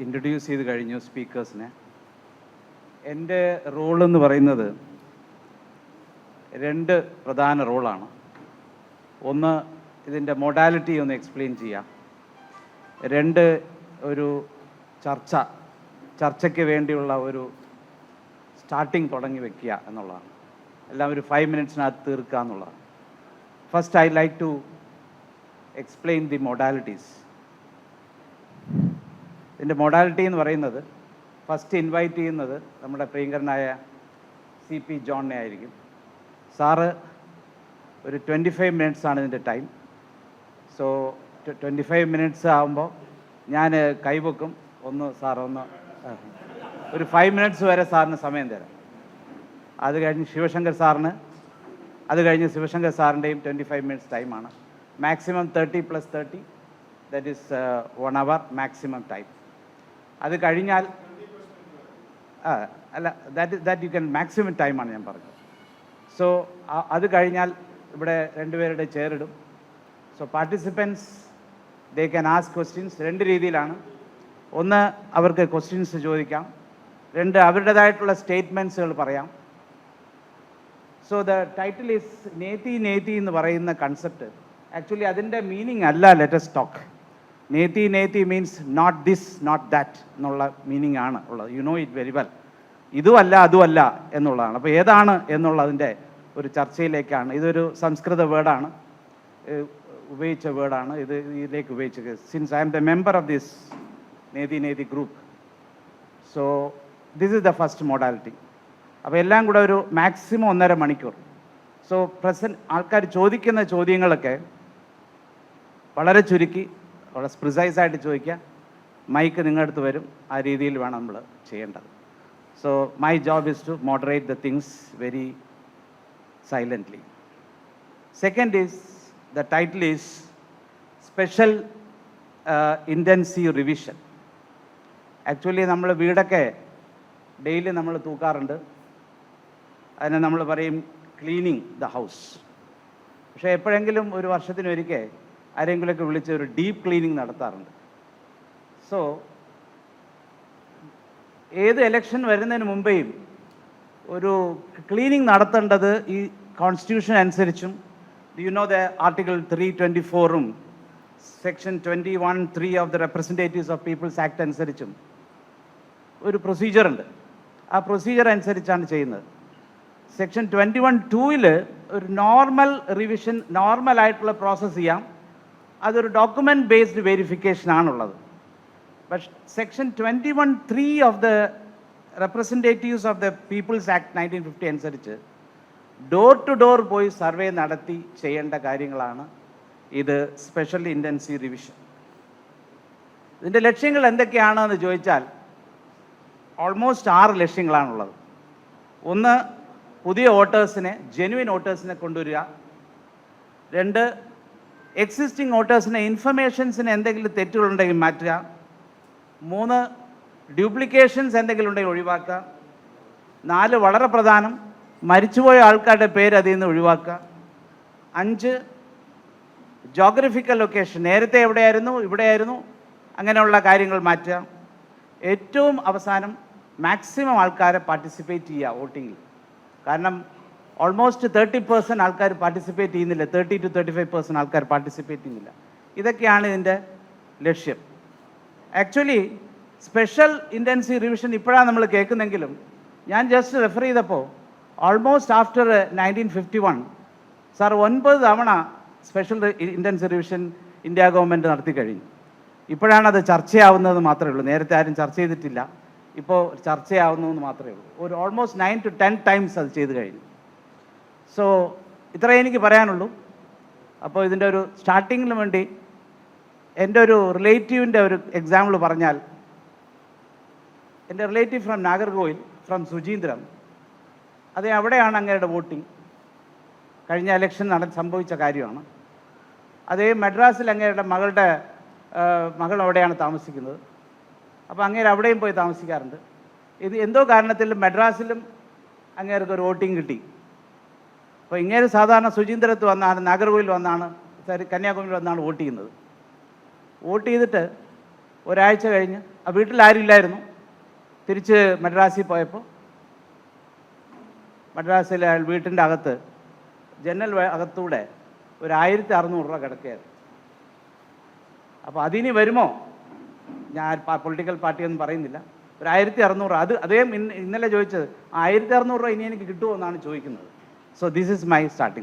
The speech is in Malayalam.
ഇൻട്രൊഡ്യൂസ് ചെയ്ത് കഴിഞ്ഞു സ്പീക്കേഴ്സിനെ എന്റെ റോൾ എന്ന് പറയുന്നത് രണ്ട് പ്രധാന റോളാണ് ഒന്ന് ഇതിന്റെ മൊഡാലിറ്റി ഒന്ന് എക്സ്പ്ലെയിൻ ചെയ്യാം. രണ്ട് ഒരു ചർച്ച ചർച്ചയ്ക്ക് വേണ്ടിയുള്ള ഒരു സ്റ്റാർട്ടിങ് തുടങ്ങി വെക്കുക എന്നുള്ളതാണ്. എല്ലാം ഒരു ഫൈവ് മിനിറ്റ്സിനകത്ത് തീർക്കുക എന്നുള്ളതാണ്. First I like to explain the modalities ഇതിന്റെ മൊഡാലിറ്റി എന്ന് പറയുന്നത് ഫസ്റ്റ് ഇൻവൈറ്റ് ചെയ്യുന്നത് നമ്മുടെ പ്രിയങ്കരനായ സി പി ജോണിനെ ആയിരിക്കും. സാറ് ഒരു ട്വന്റി ഫൈവ് മിനിറ്റ്സ് ആണ് ഇതിന്റെ time so twenty five minutes ആകുമ്പോൾ ഞാൻ കൈവെക്കും. ഒന്ന് സാർ ഒന്ന് ഒരു ഫൈവ് മിനിറ്റ്സ് വരെ സാറിന് സമയം തരാം. അത് കഴിഞ്ഞ് ശിവശങ്കർ സാറിന് അത് കഴിഞ്ഞ് ശിവശങ്കർ സാറിന്റെയും ട്വന്റി ഫൈവ് മിനിറ്റ്സ് ടൈമാണ് maximum thirty plus thirty that is one hour maximum time അത് കഴിഞ്ഞാൽ അല്ല that that you can maximum ടൈമാണ് ഞാൻ പറഞ്ഞത്. സോ അത് കഴിഞ്ഞാൽ ഇവിടെ രണ്ടുപേരുടെ ചെയറിടും so participants they can ask questions രണ്ട് രീതിയിലാണ്. ഒന്ന് അവർക്ക് ക്വസ്റ്റ്യൻസ് ചോദിക്കാം. രണ്ട് അവരുടേതായിട്ടുള്ള സ്റ്റേറ്റ്മെന്റ്സുകൾ പറയാം. So the title is neti neti എന്ന് പറയുന്ന കൺസെപ്റ്റ് ആക്ച്വലി അതിന്റെ മീനിങ് അല്ല let's talk neti neti means not this not that എന്നുള്ള മീനിങ് ആണ് ഉള്ളത്. You know it very well ഇതുമല്ല അതുമല്ല എന്നുള്ളതാണ്. അപ്പോൾ ഏതാണ് എന്നുള്ളതിന്റെ ഒരു ചർച്ചയിലേക്കാണ്. ഇതൊരു സംസ്കൃത വേർഡാണ്. ഉപയോഗിച്ച വേർഡാണ്. ഇത് ഇതിലേക്ക് ഉപയോഗിച്ചത്. Since I am the member of this neti neti group so this is the first modality അപ്പോൾ എല്ലാം കൂടെ ഒരു മാക്സിമം ഒന്നര മണിക്കൂർ. സോ പ്രസന്റ് ആൾക്കാർ ചോദിക്കുന്ന ചോദ്യങ്ങളൊക്കെ വളരെ ചുരുക്കി വളരെ പ്രിസൈസ് ആയിട്ട് ചോദിക്കുക. മൈക്ക് നിങ്ങളുടെ അടുത്ത് വരും. ആ രീതിയിൽ വേണം നമ്മൾ ചെയ്യേണ്ടത്. So my job is to moderate the things very silently second is the title is special intensive revision actually നമ്മൾ വീടൊക്കെ ഡെയിലി നമ്മൾ തൂക്കാറുണ്ട്. അതിനെ നമ്മൾ പറയും ക്ലീനിങ് ദ ഹൗസ് പക്ഷേ എപ്പോഴെങ്കിലും ഒരു വർഷത്തിനൊരിക്കൽ ആരെങ്കിലുമൊക്കെ വിളിച്ച് ഒരു ഡീപ്പ് ക്ലീനിങ് നടത്താറുണ്ട്. സോ ഏത് എലക്ഷൻ വരുന്നതിന് മുമ്പേയും ഒരു ക്ലീനിങ് നടത്തേണ്ടത് ഈ കോൺസ്റ്റിറ്റ്യൂഷൻ അനുസരിച്ചും you know the article three twenty ഫോറും section twenty one three of the representatives of people's act അനുസരിച്ചും ഒരു പ്രൊസീജിയറുണ്ട് ആ പ്രൊസീജിയർ അനുസരിച്ചാണ് ചെയ്യുന്നത്. സെക്ഷൻ ട്വന്റി വൺ ടൂവിൽ ഒരു നോർമൽ റിവിഷൻ നോർമലായിട്ടുള്ള പ്രോസസ്സ് ചെയ്യാം. അതൊരു ഡോക്യുമെന്റ് ബേസ്ഡ് വെരിഫിക്കേഷൻ ആണുള്ളത്. പക്ഷെ section twenty one three of the representatives of the people's act nineteen fifty അനുസരിച്ച് ഡോർ ടു ഡോർ പോയി സർവേ നടത്തി ചെയ്യേണ്ട കാര്യങ്ങളാണ് ഇത് സ്പെഷ്യൽ ഇന്റൻസീവ് റിവിഷൻ ഇതിന്റെ ലക്ഷ്യങ്ങൾ എന്തൊക്കെയാണെന്ന് ചോദിച്ചാൽ ഓൾമോസ്റ്റ് ആറ് ലക്ഷ്യങ്ങളാണുള്ളത്. ഒന്ന് പുതിയ വോട്ടേഴ്സിനെ ജെനുവിൻ വോട്ടേഴ്സിനെ കൊണ്ടുവരിക. രണ്ട് എക്സിസ്റ്റിംഗ് വോട്ടേഴ്സിന് ഇൻഫർമേഷൻസിന് എന്തെങ്കിലും തെറ്റുകളുണ്ടെങ്കിൽ മാറ്റുക. മൂന്ന് ഡ്യൂപ്ലിക്കേഷൻസ് എന്തെങ്കിലും ഉണ്ടെങ്കിൽ ഒഴിവാക്കുക. നാല് വളരെ പ്രധാനം മരിച്ചുപോയ ആൾക്കാരുടെ പേര് അതിൽ നിന്ന് ഒഴിവാക്കുക. അഞ്ച് ജോഗ്രഫിക്കൽ ലൊക്കേഷൻ നേരത്തെ എവിടെയായിരുന്നു ഇവിടെയായിരുന്നു അങ്ങനെയുള്ള കാര്യങ്ങൾ മാറ്റുക. ഏറ്റവും അവസാനം മാക്സിമം ആൾക്കാരെ പാർട്ടിസിപ്പേറ്റ് ചെയ്യുക വോട്ടിങ്ങിൽ. കാരണം ഓൾമോസ്റ്റ് തേർട്ടി പേഴ്സന്റ് ആൾക്കാർ പാർട്ടിസിപ്പേറ്റ് ചെയ്യുന്നില്ല. Thirty to thirty five percent ആൾക്കാർ പാർട്ടിസിപ്പേറ്റ് ചെയ്യുന്നില്ല. ഇതൊക്കെയാണ് ഇതിന്റെ ലക്ഷ്യം. ആക്ച്വലി സ്പെഷ്യൽ ഇന്റൻസീവ് റിവിഷൻ ഇപ്പോഴാണ് നമ്മൾ കേൾക്കുന്നെങ്കിലും ഞാൻ ജസ്റ്റ് റെഫർ ചെയ്തപ്പോൾ almost after nineteen fifty one sir ഒൻപത് തവണ special intensive revision India government നടത്തി കഴിഞ്ഞു. ഇപ്പോഴാണ് അത് ചർച്ചയാവുന്നത് മാത്രമേ ഉള്ളൂ. നേരത്തെ ആരും ചർച്ച ചെയ്തിട്ടില്ല. ഇപ്പോൾ ചർച്ചയാവുന്നതെന്ന് മാത്രമേ ഉള്ളൂ. ഒരു almost nine to ten times അത് ചെയ്ത് കഴിഞ്ഞു. സോ ഇത്രയേ എനിക്ക് പറയാനുള്ളൂ. അപ്പോൾ ഇതിന്റെ ഒരു സ്റ്റാർട്ടിങ്ങിന് വേണ്ടി എന്റെ ഒരു റിലേറ്റീവിന്റെ ഒരു എക്സാമ്പിൾ പറഞ്ഞാൽ എന്റെ relative from Nagercoil from Suchindram അത് അവിടെയാണ് അങ്ങയുടെ വോട്ടിംഗ്. കഴിഞ്ഞ ഇലക്ഷൻ നട സംഭവിച്ച കാര്യമാണ്. അതേ മദ്രാസിൽ അങ്ങയുടെ മകളുടെ മകൾ അവിടെയാണ് താമസിക്കുന്നത്. അപ്പോൾ അങ്ങേര് അവിടെയും പോയി താമസിക്കാറുണ്ട്. ഇത് എന്തോ കാരണത്തിൽ മദ്രാസിലും അങ്ങേർക്ക് ഒരു വോട്ടിംഗ് കിട്ടി. അപ്പോൾ ഇങ്ങനെ സാധാരണ സുചീന്ദ്രത്ത് വന്നാണ് നാഗർകോയിൽ വന്നാണ് കന്യാകുമാരി വന്നാണ് വോട്ട് ചെയ്യുന്നത്. വോട്ട് ചെയ്തിട്ട് ഒരാഴ്ച കഴിഞ്ഞ് ആ വീട്ടിൽ ആരുമില്ലായിരുന്നു തിരിച്ച് മദ്രാസിൽ പോയപ്പോൾ മദ്രാസിലെ അയാൾ വീട്ടിന്റെ അകത്ത് ജനൽ അകത്തൂടെ ഒരു ആയിരത്തി അറുന്നൂറ് രൂപ കിടക്കുകയായിരുന്നു. അപ്പോൾ അതിനി വരുമോ? ഞാൻ പൊളിറ്റിക്കൽ പാർട്ടിയൊന്നും പറയുന്നില്ല. ഒരു ആയിരത്തി അറുന്നൂറ് അത് അതേ ഇന്നലെ ചോദിച്ചത് ആയിരത്തി അറുന്നൂറ് രൂപ ഇനി എനിക്ക് കിട്ടുമോ എന്നാണ് ചോദിക്കുന്നത്. So this is my starting